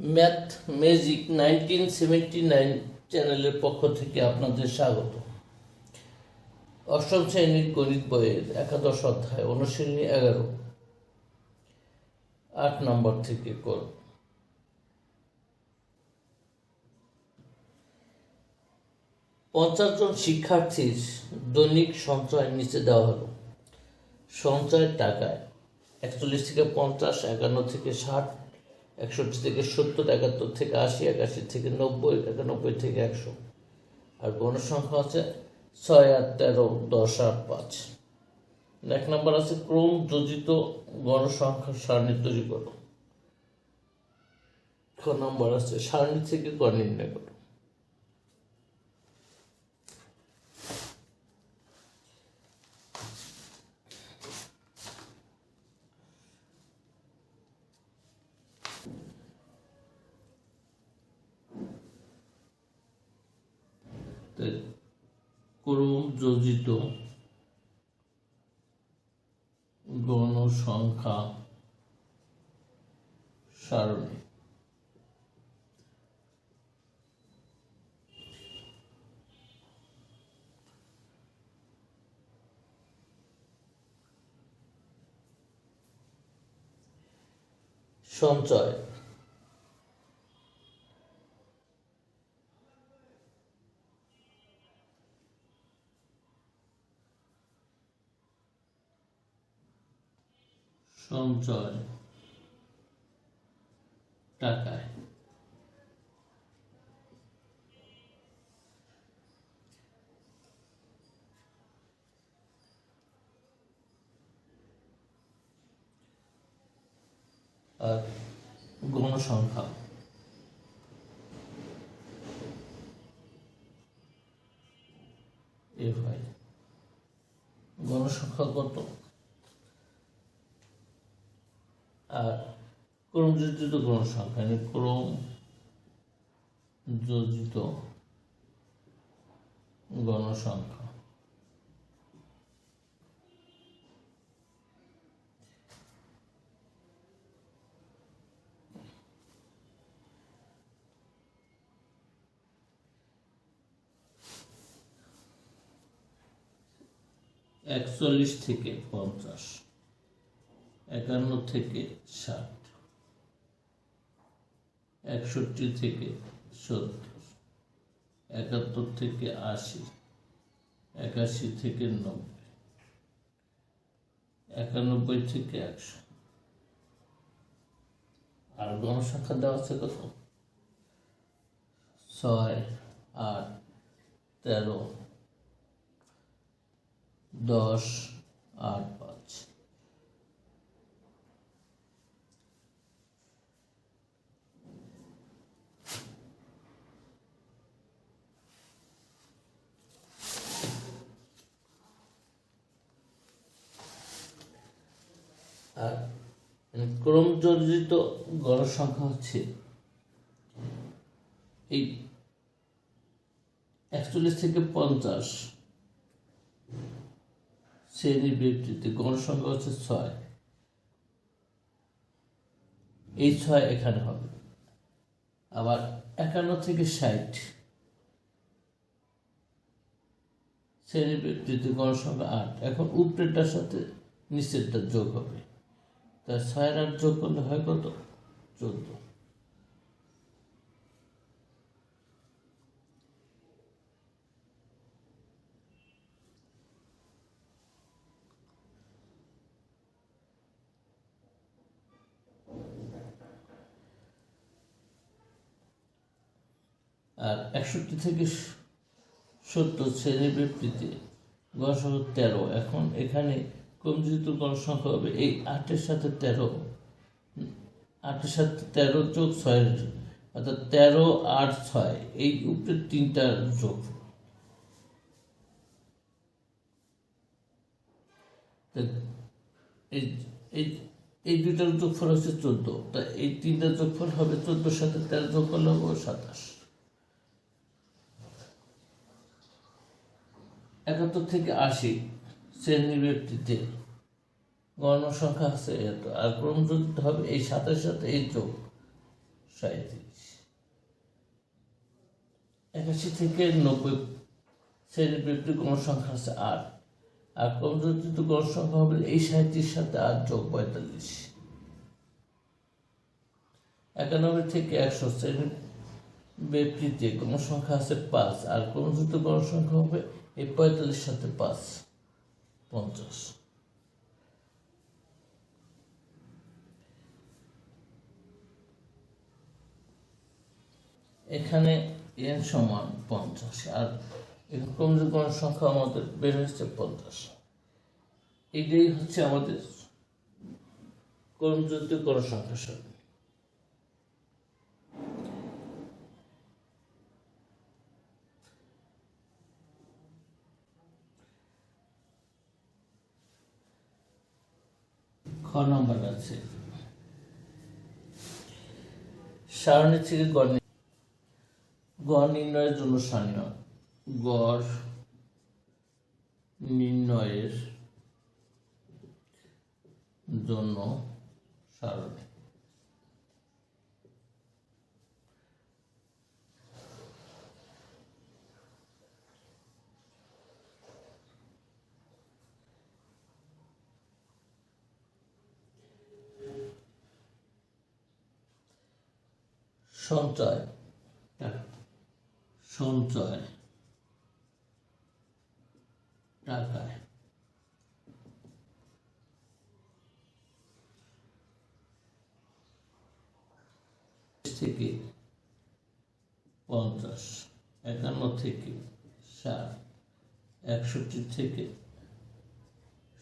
Math magic nineteen seventy nine চ্যানেলের পক্ষ থেকে আপনাদের স্বাগত। অষ্টম শ্রেণির গণিত বইয়ের একাদশ অধ্যায় অনুশ্রেণী এগারো, আট নম্বর থেকে কর পঞ্চাশ জন শিক্ষার্থীর দৈনিক সঞ্চয় নিচে দেওয়া হলো। সঞ্চয়ের টাকায় একচল্লিশ থেকে পঞ্চাশ, একান্ন থেকে ষাট একষট্টি থেকে সত্তর, একাত্তর থেকে আশি, একাশি থেকে নব্বই, একানব্বই থেকে একশো। আর গণসংখ্যা আছে ছয়, আট, তেরো, দশ, আট, পাঁচ। এক নম্বর আছে ক্রম যোজিত গণসংখ্যা সারণী তৈরি করো। ছ নম্বর আছে সারণী থেকে গণ নির্ণয় করো তো ক্রম যোজিত গণসংখ্যা সারণী। সঞ্চয়। সঞ্চয় টাকায়। আর গণসংখ্যা এ ভাই গণসংখ্যা কত? আর ক্রম যোজিত গণসংখ্যা মানে ক্রম যোজিত গণসংখ্যা একচল্লিশ থেকে পঞ্চাশ। একান্ন থেকে ষাট। একষট্টি থেকে সত্তর একাত্তর থেকে আশি। একাশি থেকে নব্বই। একানব্বই থেকে একশো। আর গণসংখ্যা দেওয়া আছে কত? ছয়, আট, তেরো, দশ, আট, পাঁচ। আর ক্রমজর্জিত গণসংখ্যা হচ্ছে এই একচল্লিশ থেকে পঞ্চাশ শ্রেণির ব্যক্তিতে গণসংখ্যা হচ্ছে ছয়। এই ছয় এখানে হবে। আবার একান্ন থেকে ষাট শ্রেণির ব্যক্তিতে গণসংখ্যা আট। এখন উপরেরটার সাথে নিচেরটা যোগ হবে। তা ছয়ের যোগ করলে হয় কত? চোদ্দ। আর একষট্টি থেকে সত্তর শ্রেণির ব্যক্তিতে গণসংখ্যা তেরো। এখন এখানে কমজিত গণসংখ্যা হবে, এই আটের সাথে তেরো আটের সাথে তেরো যোগ ছয়ের অর্থাৎ তেরো আট ছয়, এই উপরে তিনটার যোগ। এই দুইটার যোগফল হচ্ছে চোদ্দ, তা এই তিনটার যোগফল হবে চোদ্দোর সাথে তেরো যোগ করলে হবে সাতাশ। একাত্তর থেকে আশি শ্রেণির ব্যক্তিতে গণসংখ্যা আছে এত, আর ক্রম হবে এই সাথে সাথে এই যোগ সাঁত্রিশ একাশি থেকে নব্বই শ্রেণির ব্যক্তি কোন সংখ্যা আছে আট, আর কমযোজিত কোন সংখ্যা হবে এই সাঁত্রিশ সাথে আট যোগ পঁয়তাল্লিশ। একানব্বই থেকে একশো শ্রেণির ব্যক্তিতে কোন সংখ্যা আছে পাঁচ, আর কমযোজিত কোন সংখ্যা হবে এই পঁয়তাল্লিশ সাথে পাঁচ। পঞ্চাশ। এখানে এন সমান পঞ্চাশ, আর এরকম কোনো সংখ্যা আমাদের বের হচ্ছে পঞ্চাশ। এটাই হচ্ছে আমাদের কর্মযুক্ত কোন সংখ্যা নম্বর আছে। সারণী থেকে গড় গড় নির্ণয়ের জন্য সারণীয়। গড় নির্ণয়ের জন্য সারণী। সঞ্চয়। সঞ্চয়। টাকায় থেকে পঞ্চাশ, একান্ন থেকে ষাট, একষট্টি থেকে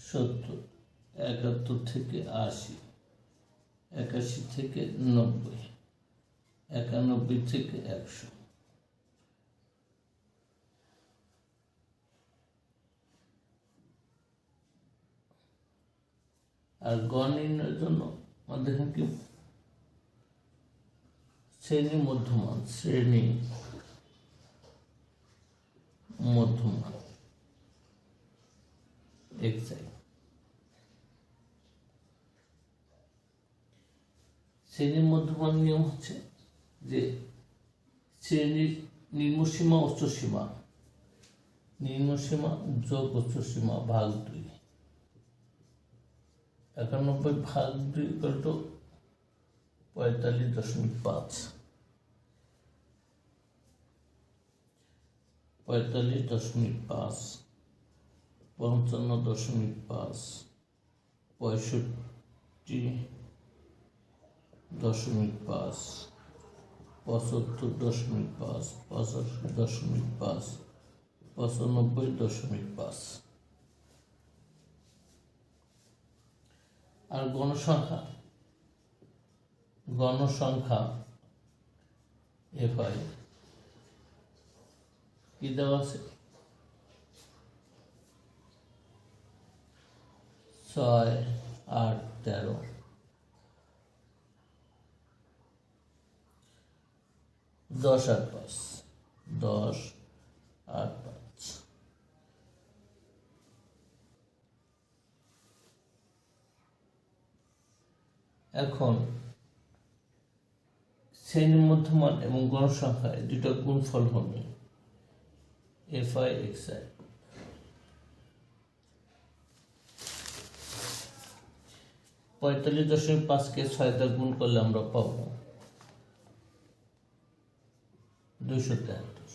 সত্তর, একাত্তর থেকে আশি, একাশি থেকে নব্বই। একানব্বই থেকে একশো। আর গড় নির্ণয়ের জন্য আমাদের কি? শ্রেণি মধ্যমান শ্রেণি মধ্যমান। এক্সাই শ্রেণির মধ্যমান নিয়ম হচ্ছে যে শ্রেণির নিম্নসীমা উচ্চসীমা। নিম্নসীমা যোগ, উচ্চসীমা, ভাগ দুই। একানব্বই ভাগ দুই পঁয়তাল্লিশ দশমিক পাঁচ। পঁয়তাল্লিশ দশমিক পাঁচ, পঞ্চান্ন দশমিক পাঁচ, পঁয়ষট্টি দশমিক পাঁচ। পঁচাত্তর দশমিক পাঁচ, পঁচাশি দশমিক পাঁচ, পঁচানব্বই দশমিক পাঁচ। আর গণসংখ্যা? গণসংখ্যা এফআই। কি দেওয়া আছে? ছয় আট তেরো। দশ আট পাঁচ। দশ আট পাঁচ। এখন শ্রেণির মধ্যমান এবং গণসংখ্যায় দুটো গুণফল হবে। এফ আই এক্স আই পঁয়তাল্লিশ দশমিক পাঁচকে ছয়টা গুণ করলে আমরা পাবো। দুইশো তেহাত্তর।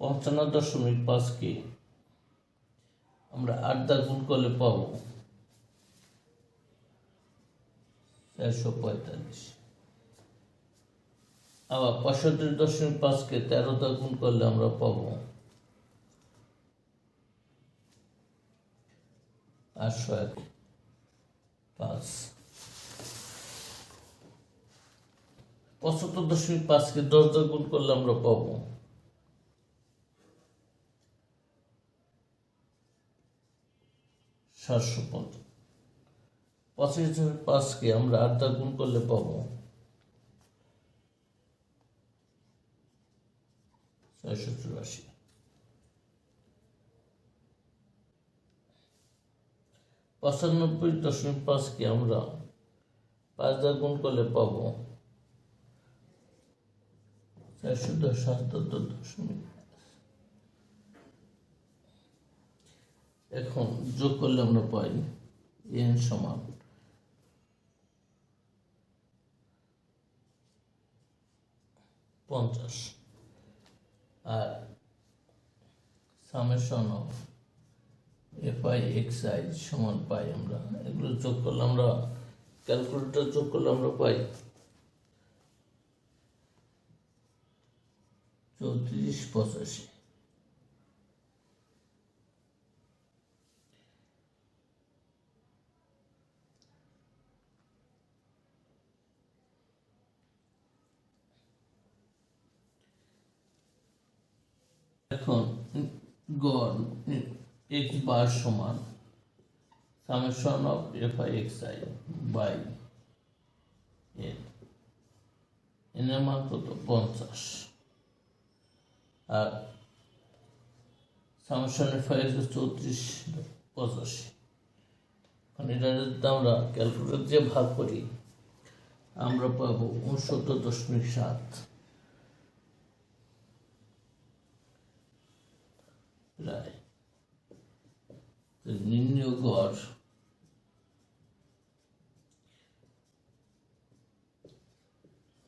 পঞ্চান্ন দশমিক পাঁচকে আমরা আট দা গুণ করলে পাবো চারশো পঁয়তাল্লিশ। আবার পঁয়ষট্টি দশমিক পাঁচকে তেরো দা গুণ করলে আমরা পাবো আটশো এক পাঁচ। পঁচাত্তর দশমিক পাঁচকে দশ দশ গুণ করলে আমরা পাবো। সাতশো পঞ্চাশ। পঁচিশ দশমিক পাঁচকে আমরা আট দা গুণ করলে পাবো। ছয়শো চুরাশি। পঁচানব্বই দশমিক পাঁচকে আমরা পাঁচ দা গুণ করলে পাবো। চারশো দশ সাতাত্তর দশমিক এখন যোগ করলে আমরা পাই এন সমান পঞ্চাশ আর summation of F I X I সমান পাই আমরা এগুলো যোগ করলে আমরা ক্যালকুলেটর যোগ করলে আমরা পাই চৌত্রিশ পঁচাশি। এখন গড় এক্স বার সমান summation of F I X I by N এনের মান কত? পঞ্চাশ। আর আই এক্স চৌত্রিশ পঁচাশি। এখন এটা যদি আমরা ক্যালকুলেটর যে ভাগ করি, আমরা পাবো উনসত্তর দশমিক সাত। প্রায় নিম্ন গড়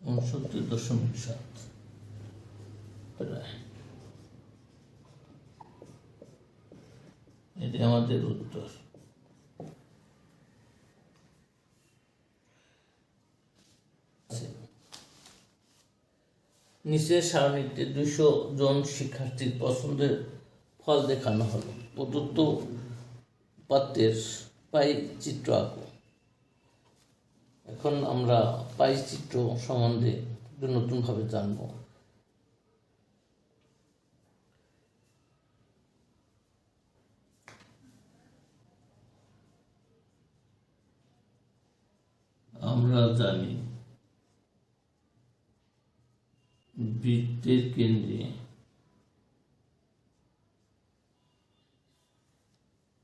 উনসত্তর দশমিক সাত। প্রায় এটি আমাদের উত্তর। নিচের সারণীতে দুশো জন শিক্ষার্থীর পছন্দের ফল দেখানো হলো। প্রদত্ত পাত্রের পাই চিত্র আঁকো। এখন আমরা পাই চিত্র সম্বন্ধে নতুনভাবে জানব। আমরা জানি বৃত্তের কেন্দ্রে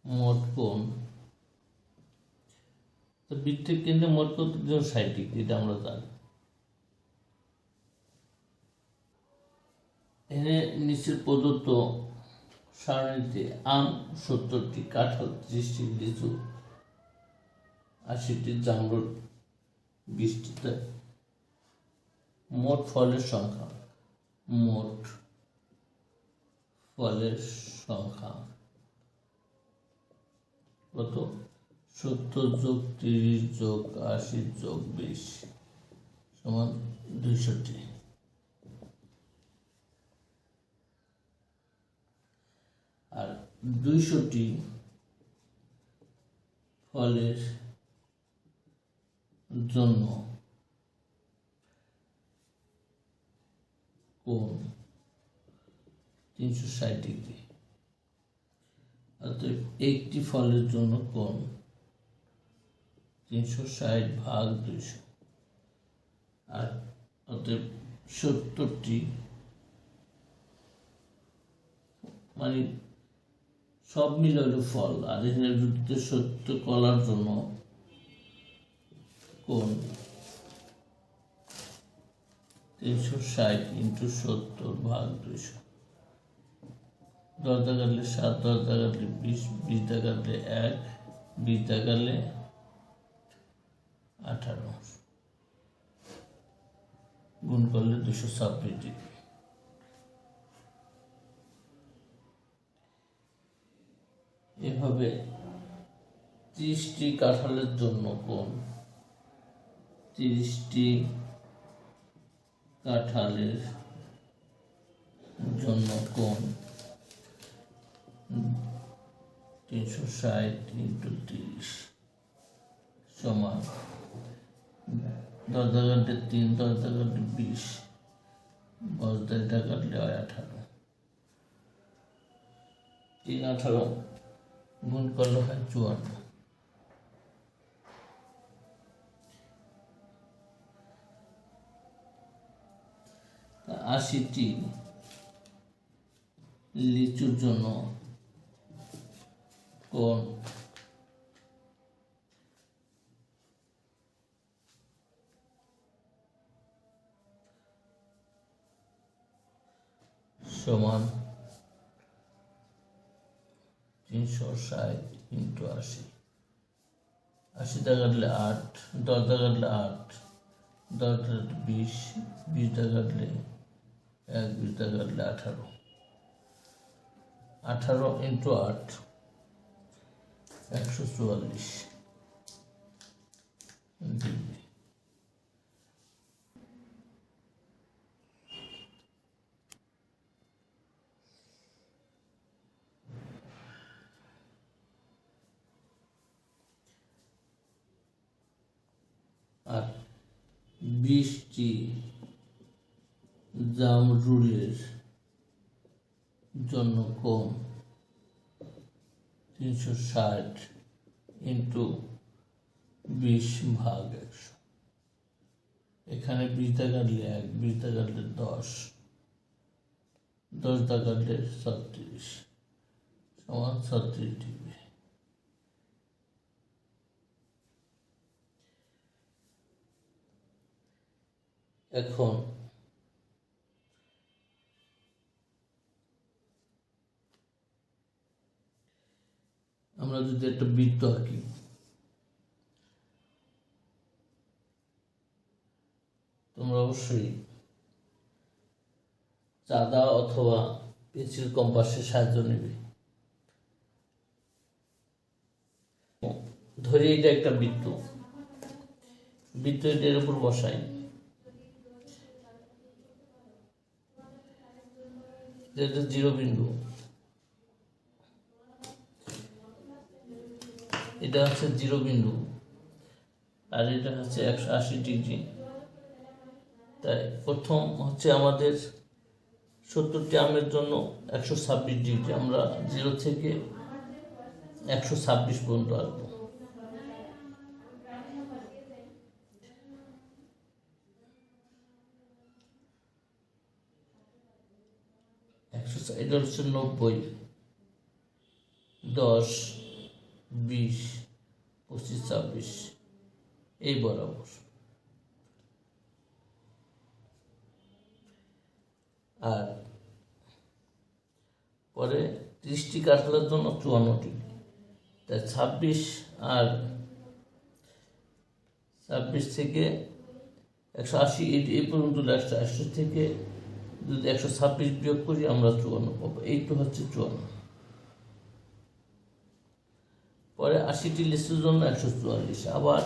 মোট কোণ বৃত্তের কেন্দ্রে মোট কোণ ষাট ডিগ্রি, এটা আমরা জানি। এখানে নিচের প্রদত্ত সারণীতে আম সত্তরটি কাঁঠাল ত্রিশটি লিচু আশিটি জামরুল বিশটিতে মোট ফলের সংখ্যা। মোট ফলের সংখ্যা। কত? সত্তর যোগ তিরিশ যোগ আশি যোগ বিশ সমান দুইশোটি আর দুইশোটি ফলের জন্য কোণ তিনশো ষাট ডিগ্রি। অতএব একটি ফলের জন্য কোণ তিনশো ষাট ভাগ দুইশো। আর অতএব সত্তরটি মানে সব মিলে ফল। আর এখানে সত্য কলার জন্য কোণ তিনশো ষাট ইন্টু সত্তর ভাগ দুইশো। দশ দাগালে সাত দশ দাগালে বিশ বিশ দাগালে এক বিশ দাগালে আঠারো। গুণ করলে দুশো ছাব্বিশ ডিগ্রি। এভাবে ত্রিশটি কাঁঠালের জন্য কোন তিরিশটি কাঁঠালের জন্য কোন তিনশো ষাট ইন্টু তিরিশ সমান দশ টাকাতে তিন, দশ টাকাতে বিশ। দশ দেড়টা কাটলে হয় আঠারো। তিন আঠারো গুণ করলে হয় চুয়ান্ন। আশিটি লিচুর জন্য কোন? সমান তিনশো ষাট ইন্টু আশি। আশিটা কাটলে আট দশটা কাটলে আট কাটলে বিশ বিশটা কাটলে এক বিশটা কাটলে আঠারো। আঠারো ইন্টু আট একশো চুয়াল্লিশ ডিগ্রি আর বৃষ্টি জামরুলের জন্য কোন তিনশো ষাট ইন্টু বিশ ভাগ একশো। এখানে বিশটা কাটলে এক বিশটা কাটলে দশ দশটা কাটলে ছত্রিশ, সমান ছত্রিশ ডিগ্রি। এখন আমরা যদি একটা বৃত্ত আঁকি। তোমরা অবশ্যই চাঁদা অথবা পেন্সিল কম্পাসের সাহায্য নেবে। ধরে এটা একটা বৃত্ত। বৃত্ত এটার উপর বসাই। এটা জিরো বিন্দু। এটা হচ্ছে জিরো বিন্দু, আর এটা হচ্ছে একশো আশি ডিগ্রি। তাই প্রথম হচ্ছে আমাদের সত্তরটি আমের জন্য একশো ছাব্বিশ ডিগ্রি, আমরা জিরো থেকে একশো ছাব্বিশ পর্যন্ত আসব। একশো এটা হচ্ছে নব্বই, দশ, বিশ পঁচিশ, ছাব্বিশ, এই বরাবর। আর পরে ত্রিশটি কাতলার জন্য চুয়ান্নটি। তাই ছাব্বিশ আর ছাব্বিশ থেকে একশো আশি, এই- এই পর্যন্ত একশো আশি থেকে যদি একশো ছাব্বিশ বিয়োগ করি, আমরা চুয়ান্ন পাবো। এই তো হচ্ছে চুয়ান্ন। পরে আশিটি লিস্টের জন্য একশো চুয়াল্লিশ। আবার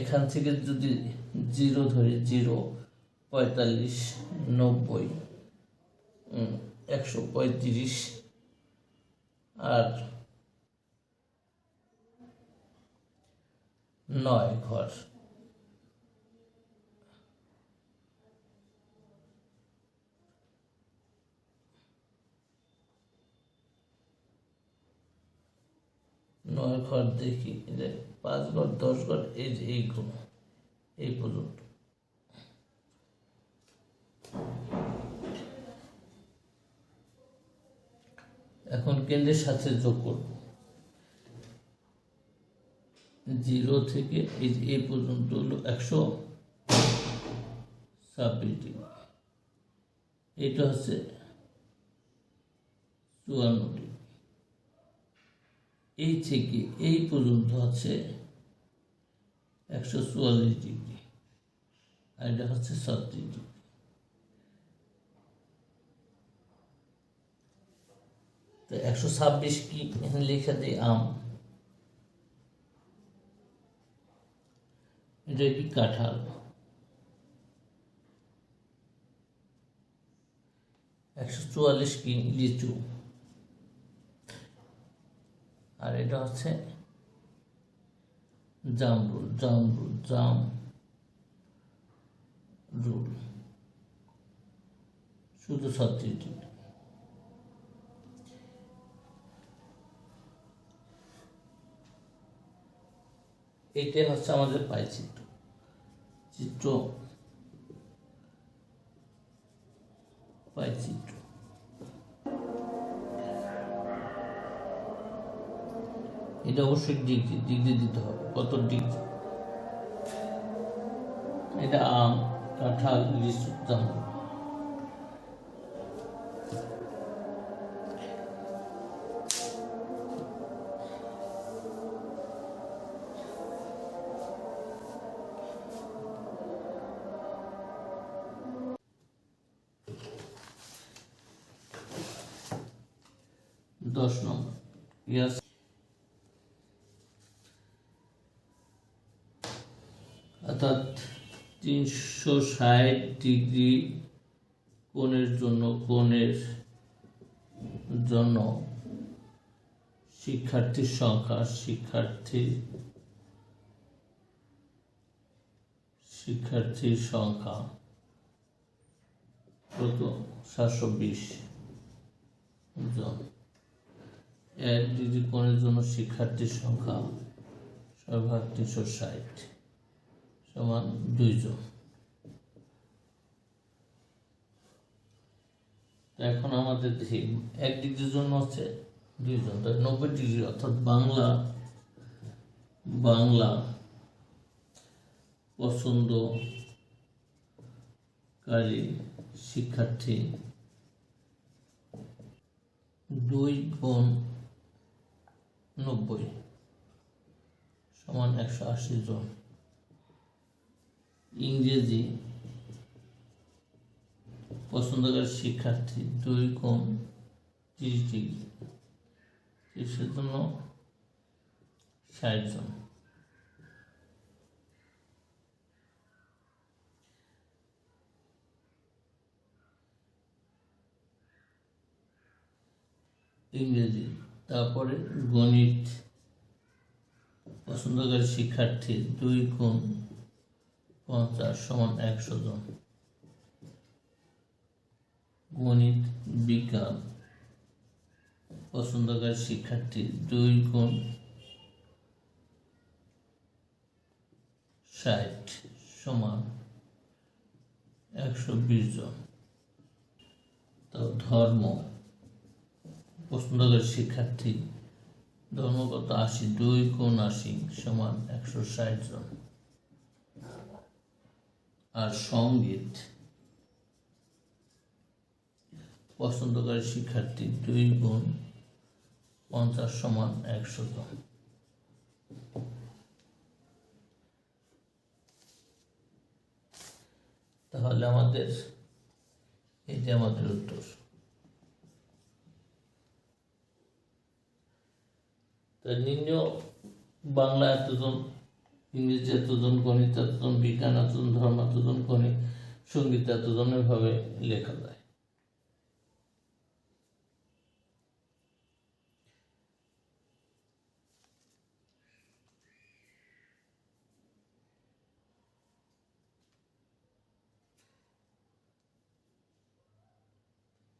এখান থেকে যদি জিরো ধরে, জিরো, পঁয়তাল্লিশ, নব্বই একশো পঁয়ত্রিশ, আর নয় ঘর। নয় ঘর দেখি পাঁচ ঘর, দশ ঘর, এই যে এই গুণ এই পর্যন্ত। এখন কেন্দ্রের সাথে যোগ করব। জিরো থেকে এই এই পর্যন্ত হলো একশো ছাব্বিশ ডিগ্রি এটা হচ্ছে চুয়ান্ন ডিগ্রি এই থেকে এই পর্যন্ত হচ্ছে একশো চুয়াল্লিশ ডিগ্রি, আর এটা হচ্ছে ছত্রিশ ডিগ্রি। তো একশো ছাব্বিশ কি লেখা দিই? আম। এটা কি কাঁঠাল? একশো চুয়াল্লিশ কি লিচু? আর এটা হচ্ছে জামরুল জামরুল, জাম রুল। শুধু ছত্রিশ ডিগ্রি এইটাই হচ্ছে আমাদের পাই চিত্র। চিত্র চিত্র। এটা অবশ্যই ডিগ্রি ডিগ্রি দিতে হবে কত ডিগ্রি এটা আম কাঁঠাল লিচু জামরুল। অর্থাৎ তিনশো ষাট ডিগ্রি কোণের জন্য কোণের জন্য শিক্ষার্থীর সংখ্যা, শিক্ষার্থী, শিক্ষার্থীর সংখ্যা কত? সাতশো বিশ জন। এক ডিগ্রি কোণের জন্য শিক্ষার্থীর সংখ্যা সর্বাধিক তিনশো ষাট। সমান তো এখন আমাদের দেখি, এক ডিগ্রির জন্য হচ্ছে দুইজন তাই নব্বই ডিগ্রি, অর্থাৎ বাংলা বাংলা পছন্দকারী শিক্ষার্থী, দুই গুণ নব্বই সমান একশো আশি জন। ইংরেজি পছন্দকারী শিক্ষার্থী দুই গুণ তিরিশ ডিগ্রি। তিরিশের জন্য ষাট জন। ইংরেজি, তারপরে গণিত। পছন্দকারী শিক্ষার্থী দুই গুণ পঞ্চাশ সমান একশো জন। গণিত, বিজ্ঞান, পছন্দকারী শিক্ষার্থী দুই গুণ ষাট সমান একশো বিশ জন। তো ধর্ম, পছন্দকারী শিক্ষার্থী ধর্মগত আশি, দুই গুণ আশি সমান একশো ষাট জন। আর সংগীত। পছন্দকারী শিক্ষার্থী দুই গুণ পঞ্চাশ সমান একশো জন তাহলে আমাদের এই যে আমাদের উত্তর। নিম্ন বাংলা এতজন ইংরেজি এতজন গণিত এতজন বিজ্ঞান এতজন ধর্ম এতজন গণিত সংগীত এতজন ভাবে লেখা যায়।